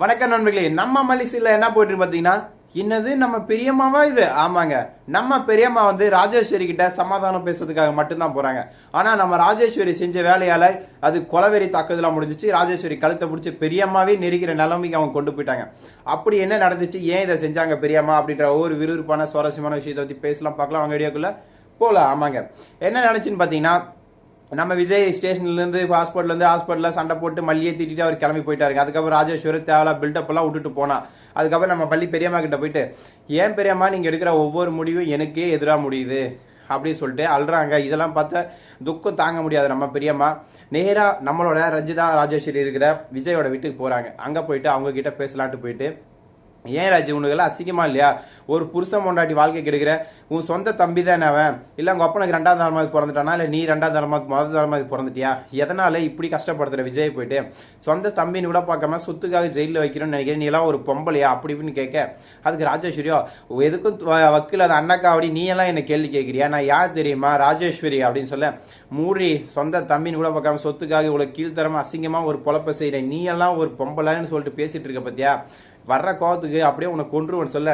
வணக்கம் நண்பர்களே நம்ம மலிசில என்ன போயிட்டு பார்த்தீங்கன்னா என்னது நம்ம பெரியம்மாவா இது? ஆமாங்க. நம்ம பெரியம்மா வந்து ராஜேஸ்வரி கிட்ட சமாதானம் பேசுறதுக்காக மட்டும்தான் போறாங்க. ஆனா நம்ம ராஜேஸ்வரி செஞ்ச வேலையால அது கொலவெறி தாக்குதலாக முடிஞ்சிச்சு. ராஜேஸ்வரி கழுத்தை பிடிச்சி பெரியம்மாவே நெருக்கிற நிலைமைக்கு அவங்க கொண்டு போயிட்டாங்க. அப்படி என்ன நடந்துச்சு? ஏன் இதை செஞ்சாங்க பெரியம்மா அப்படின்ற ஒவ்வொரு விறுவிறுப்பான சுவாரஸ்யமான விஷயத்தை பத்தி பேசலாம் பார்க்கலாம் அவங்க வீடியோக்குள்ள போகலாம் ஆமாங்க. என்ன நடந்துச்சுன்னு பார்த்தீங்கன்னா நம்ம விஜய் ஸ்டேஷன்லேருந்து ஹாஸ்பிட்டல்லேருந்து ஹாஸ்பிட்டலில் சண்டை போட்டு மல்லியே திட்டிட்டு அவர் கிளம்பி போயிட்டாருங்க அதுக்கப்புறம் ராஜேஸ்வரி தேவையில்ல பில்டப்லாம் விட்டுட்டு போனா. அதுக்கப்புறம் நம்ம பள்ளி பெரியம்மா கிட்ட போயிட்டு ஏன் பெரியம்மா நீங்கள் எடுக்கிற ஒவ்வொரு முடிவும் எனக்கே எதிராக முடியுது. அப்படின்னு சொல்லிட்டு அழுறாங்க. இதெல்லாம் பார்த்தா துக்கம் தாங்க முடியாது நம்ம பெரியம்மா. நேராக நம்மளோட ரஞ்சிதா ராஜேஸ்வரி இருக்கிற விஜயோட வீட்டுக்கு போகிறாங்க அங்கே போயிட்டு அவங்க கிட்ட பேசலான்ட்டு போயிட்டு ஏன் ராஜி உனக்கெல்லாம் அசிங்கமா இல்லையா? ஒரு புருஷன் பொண்டாட்டி வாழ்க்கை கெடுக்கிற உன் சொந்த தம்பி தானே அவன்? இல்லை உங்கள் அப்பனுக்கு ரெண்டாவது தரமாக பிறந்துட்டானா? இல்லை நீ ரெண்டாவது தரமாக முதல் தலைமாவுக்கு பிறந்துட்டியா? எதனால இப்படி கஷ்டப்படுத்துற விஜய் போயிட்டு? சொந்த தம்பின்னு கூட பார்க்காம சொத்துக்காக ஜெயிலில் வைக்கிறேன்னு நினைக்கிறேன். நீ எல்லாம் ஒரு பொம்பளையா? அப்படி இப்படின்னு கேட்க. அதுக்கு ராஜேஸ்வரியோ எதுக்கும் வக்கில் வக்கீல் அது அண்ணக்காவடி நீ எல்லாம் என்ன கேள்வி கேட்குறியா? நான் யார் தெரியுமா? ராஜேஸ்வரி அப்படின்னு சொல்ல மூடி சொந்த தம்பின்னு கூட பார்க்காம சொத்துக்காக இவ்வளோ கீழ்த்தரமாக அசிங்கமாக ஒரு பொழப்ப செய்கிற நீ எல்லாம் ஒரு பொம்பளைன்னு சொல்லிட்டு பேசிட்டு இருக்க பார்த்தியா வர்ற கோவத்துக்கு அப்படியே உன்னை கொன்றுவன் சொல்ல.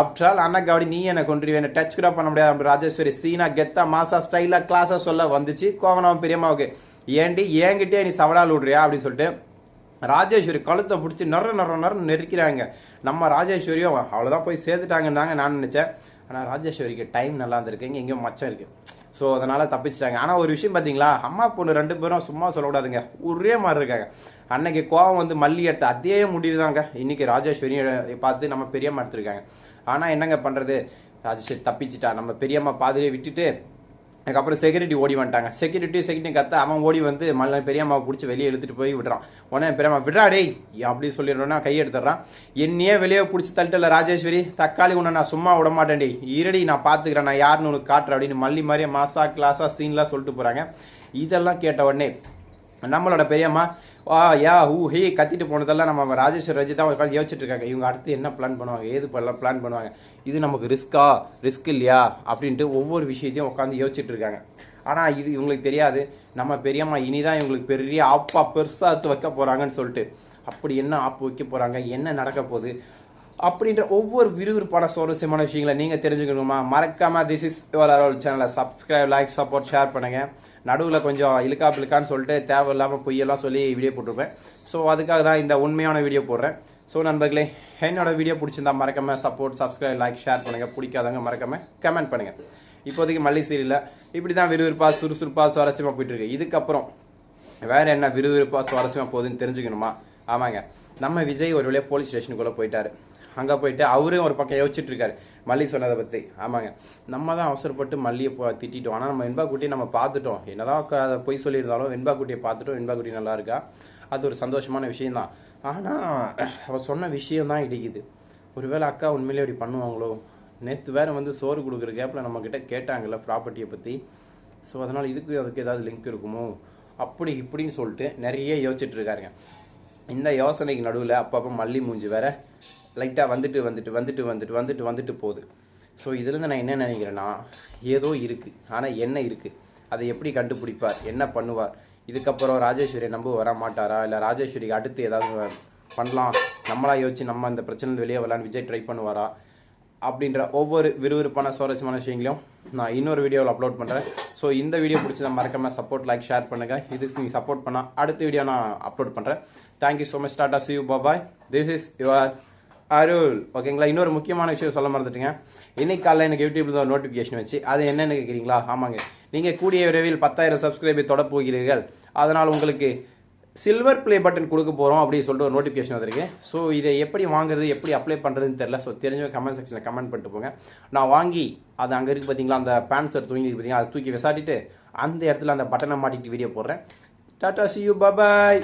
ஆஃப்டர் ஆல் அண்ணா கபடி நீ என்ன கொன்றுவேன் டச் கூட பண்ண முடியாது. அப்படி ராஜேஸ்வரி சீனா கெத்தா மாசா ஸ்டைலா கிளாஸா சொல்ல வந்துச்சு. கோவனாவும் பெரியம்மாவுக்கு ஏண்டி ஏங்கிட்டே நீ சவடால் விடுறியா? அப்படின்னு சொல்லிட்டு ராஜேஸ்வரி கழுத்தை பிடிச்சி நர நர நர நெருக்கிறாங்க. நம்ம ராஜேஸ்வரியும் அவ்வளோதான் போய் சேர்த்துட்டாங்கன்னாங்க நான் நினச்சேன். ஆனால் ராஜேஸ்வரிக்கு டைம் நல்லா இருந்திருக்கு. இங்கே எங்கேயும் மச்சம் இருக்குது ஸோ அதனால் தப்பிச்சிட்டாங்க. ஆனால் ஒரு விஷயம் பார்த்தீங்களா அம்மா பொண்ணு ரெண்டு பேரும் சும்மா சொல்லக்கூடாதுங்க. ஒரே மாதிரி இருக்காங்க. அன்னைக்கு கோவம் வந்து மல்லி எடுத்த அதே முடிவு தாங்க. இன்னைக்கு ராஜேஸ்வரியை பார்த்து நம்ம பெரியம்மா எடுத்திருக்காங்க. ஆனால் என்னங்க பண்ணுறது ராஜேஸ்வரி தப்பிச்சிட்டா. நம்ம பெரியம்மா பாதிரியை விட்டுட்டு அதுக்கப்புறம் செக்யூரிட்டி ஓடி வந்துட்டாங்க. செக்யூரிட்டி செக்யூரிட்டி கத்த அவன் ஓடி வந்து மல்ல பெரியம்மாவை பிடிச்சி வெளியே எடுத்துகிட்டு போய் விடுறான். உடனே பெரியம்மா விடுறா டேய் அப்படி சொல்லிடுறோன்னா கை எடுத்துடுறான் என்னையே வெளியே பிடிச்சி தள்ளிட்டல ராஜேஸ்வரி. தக்காளி உன்னை நான் சும்மா விட மாட்டேன் டேய். இருடி நான் பார்த்துக்கிறேன் நான் யாருன்னு உனக்கு காட்டுறேன். அப்படின்னு மல்லி மாதிரியே மாசா கிளாஸாக சீன்லாம் சொல்லிட்டு போகிறாங்க இதெல்லாம் கேட்ட உடனே நம்மளோட பெரியம்மா வா யா ஹூ ஹே கத்திட்டு போனதெல்லாம் நம்ம ராஜேஸ்வர் ரஜிதா உட்காந்து யோசிச்சுட்டு இருக்காங்க. இவங்க அடுத்து என்ன பிளான் பண்ணுவாங்க ஏது பண்ணலாம் பிளான் பண்ணுவாங்க? இது நமக்கு ரிஸ்க்கா ரிஸ்க் இல்லையா? அப்படின்ட்டு ஒவ்வொரு விஷயத்தையும் உட்காந்து யோசிச்சுட்டு இருக்காங்க. ஆனால் இது இவங்களுக்கு தெரியாது. நம்ம பெரியம்மா இனிதான் இவங்களுக்கு பெரிய ஆப்பா பெருசாக வைக்க போகிறாங்கன்னு சொல்லிட்டு. அப்படி என்ன ஆப்பு வைக்க போகிறாங்க என்ன நடக்க போகுது? அப்படின்ற ஒவ்வொரு விறுவிறுப்பான சுவாரஸ்யமான விஷயங்களை நீங்கள் தெரிஞ்சுக்கணுமா? மறக்காம திஸ் இஸ் யுவர் அரோல் சேனலை சப்ஸ்கிரைப் லைக் சப்போர்ட் ஷேர் பண்ணுங்க. நடுவில் கொஞ்சம் இழுக்கா பிழுக்கான்னு சொல்லிட்டு தேவையில்லாமல் பொய்யெல்லாம் சொல்லி வீடியோ போட்டிருப்பேன். ஸோ அதுக்காக தான் இந்த உண்மையான வீடியோ போடுறேன். ஸோ நண்பர்களே என்னோட வீடியோ பிடிச்சிருந்தா மறக்காம சப்போர்ட் சப்ஸ்கிரைப் லைக் ஷேர் பண்ணுங்க. பிடிக்காதவங்க மறக்காம கமெண்ட் பண்ணுங்க. இப்போதைக்கு மல்லி சீரியலில் இப்படி தான் விறுவிறுப்பாக சுறுசுறுப்பாக சுவாரஸ்யமாக போயிட்டுருக்கு. இதுக்கப்புறம் வேறு என்ன விறுவிறுப்பாக சுவாரஸ்யமாக போகுதுன்னு தெரிஞ்சுக்கணுமா? ஆமாங்க. நம்ம விஜய் ஒரு வழியாக போலீஸ் ஸ்டேஷனுக்குள்ளே போயிட்டார். அங்கே போயிட்டு அவரும் ஒரு பக்கம் யோசிச்சுட்டு இருக்காரு மல்லி சொன்னதை பற்றி ஆமாங்க. நம்ம தான் அவசரப்பட்டு மல்லியை போ திட்டிட்டோம். ஆனால் நம்ம வெண்பா குட்டியை நம்ம பார்த்துட்டோம். என்னதான் அதை பொய் சொல்லியிருந்தாலும் வெண்பா குட்டியை பார்த்துட்டோம். வெண்பா குட்டி நல்லா இருக்கா? அது ஒரு சந்தோஷமான விஷயந்தான் ஆனால் அவள் சொன்ன விஷயம் தான் இடிக்குது. ஒருவேளை அக்கா உண்மையிலே இப்படி பண்ணுவாங்களோ? நேற்று வேற வந்து சோறு கொடுக்குற கேப்பில் நம்மக்கிட்ட கேட்டாங்கல்ல ப்ராப்பர்ட்டியை பற்றி ஸோ அதனால் இதுக்கு அதுக்கு ஏதாவது லிங்க் இருக்குமோ? அப்படி இப்படின்னு சொல்லிட்டு நிறைய யோசிச்சுட்டு இருக்காருங்க இந்த யோசனைக்கு நடுவில் அப்பப்போ மல்லி மூஞ்சி வேற லைட்டாக வந்துட்டு வந்துட்டு வந்துட்டு வந்துட்டு வந்துட்டு வந்துட்டு போகுது. ஸோ இதுலேருந்து நான் என்ன நினைக்கிறேன்னா ஏதோ இருக்குது ஆனால் என்ன இருக்குது அதை எப்படி கண்டுபிடிப்பார்? என்ன பண்ணுவார்? இதுக்கப்புறம் ராஜேஸ்வரியை நம்ப வர மாட்டாரா? இல்லை ராஜேஸ்வரிக்கு அடுத்து ஏதாவது பண்ணலாம்? நம்மளாக யோசிச்சு நம்ம அந்த பிரச்சனை வெளியே வரலான்னு விஜய் ட்ரை பண்ணுவாரா? அப்படின்ற ஒவ்வொரு விறுவிறுப்பான சுவாரஸ்யமான விஷயங்களையும் நான் இன்னொரு வீடியோவில் அப்லோட் பண்ணுறேன் ஸோ இந்த வீடியோ பிடிச்சதை மறக்காமல் சப்போர்ட் லைக் ஷேர் பண்ணுங்கள் இதுக்கு நீங்கள் சப்போர்ட் பண்ணால் அடுத்த வீடியோ நான் அப்லோட் பண்ணுறேன் thank you so much tata see you bye bye this is your Arul. ஓகேங்களா? இன்னொரு முக்கியமான விஷயம் சொல்ல மறந்துட்டுங்க. இன்னைக்கு காலையில் எனக்கு யூடியூப்ல ஒரு நோட்டிஃபிகேஷன் வச்சு அது என்னென்னு கேட்குறீங்களா ஆமாங்க. நீங்கள் கூடிய விரைவில் பத்தாயிரம் சப்ஸ்கிரைபை தொட போகிறீர்கள். அதனால் உங்களுக்கு சில்வர் ப்ளே பட்டன் கொடுக்க போகிறோம் அப்படின்னு சொல்லிட்டு ஒரு நோட்டிஃபிகேஷன் வந்திருக்கு. ஸோ இதை எப்படி வாங்குறது எப்படி அப்ளை பண்ணுறதுன்னு தெரியல. ஸோ தெரிஞ்ச கமெண்ட் செக்ஷனில் கமெண்ட் பண்ணிட்டு போங்க. நான் வாங்கி அது அங்கே இருக்குது பார்த்தீங்களா அந்த பேண்ட் ஷர்ட் தூங்கி இருக்குது பார்த்தீங்களா அதை தூக்கி விசாட்டிட்டு அந்த இடத்துல அந்த பட்டனை மாட்டிக்கிட்டு வீடியோ போடுறேன். Tata see you பாபாய்